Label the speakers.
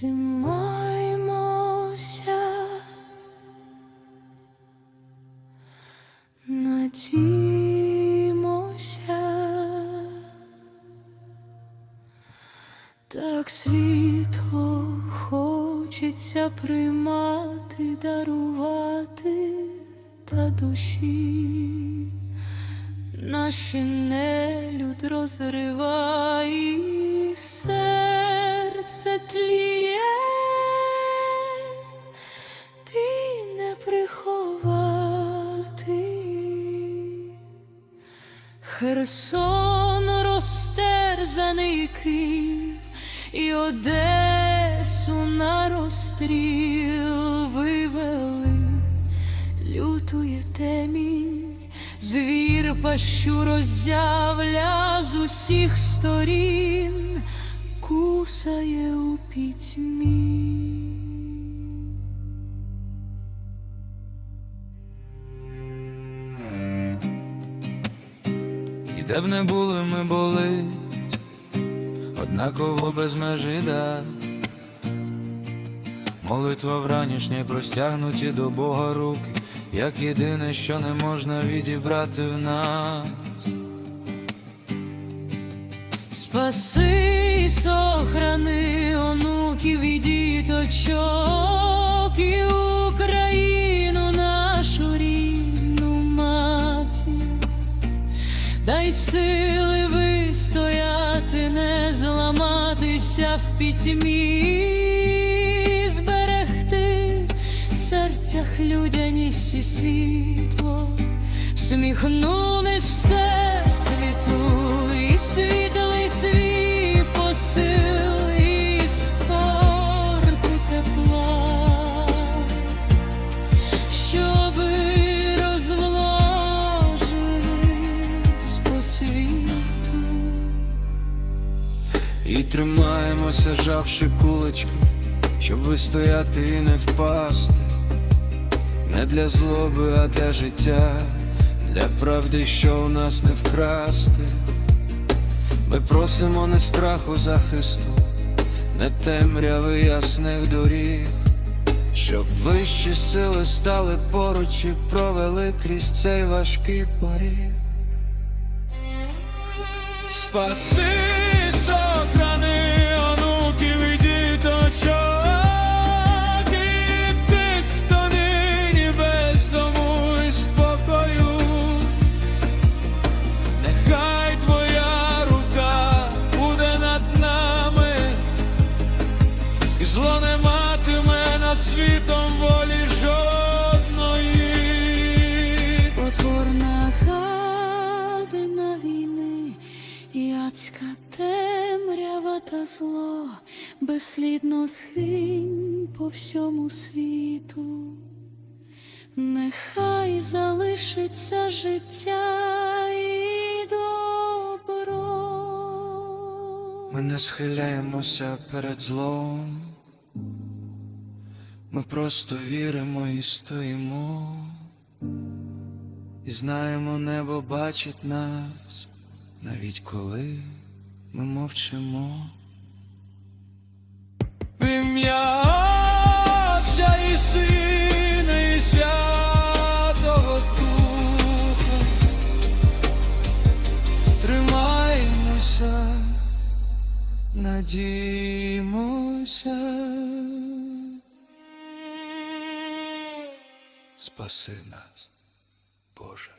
Speaker 1: тримаймося надіймося, так світло хочеться приймати, дарувати та душі. Наші нелюд розриває все. Херсон розтерзаний Київ і Одесу на розстріл вивели, лютує темінь, звір пащу роззявля з усіх сторін, кусає у пітьмі.
Speaker 2: Де б не були ми були, однаково без межі да. Молитва вранішнє простягнуті до Бога руки, як єдине, що не можна відібрати в нас.
Speaker 1: Спаси і сохрани онуків і діточок і Дай сили вистояти, не зламатися в пітьмі, зберегти в серцях людяність і світло, всміхнули все світу, і світлий
Speaker 2: тримаємося, жавши кулачки, щоб вистояти і не впасти. Не для злоби, а для життя, для правди, що у нас не вкрасти. Ми просимо не страху захисту, не темряви ясних доріг, щоб вищі сили стали поруч і провели крізь цей важкий поріг. Спаси, сохрани
Speaker 1: безслідно схинь по всьому світу. Нехай залишиться життя і добро.
Speaker 2: Ми не схиляємося перед злом, ми просто віримо і стоїмо, і знаємо, небо бачить нас, навіть коли ми мовчимо. Ім'я Отця і Сина, і Святого Духа тримаємося, надіємося. Спаси нас, Боже.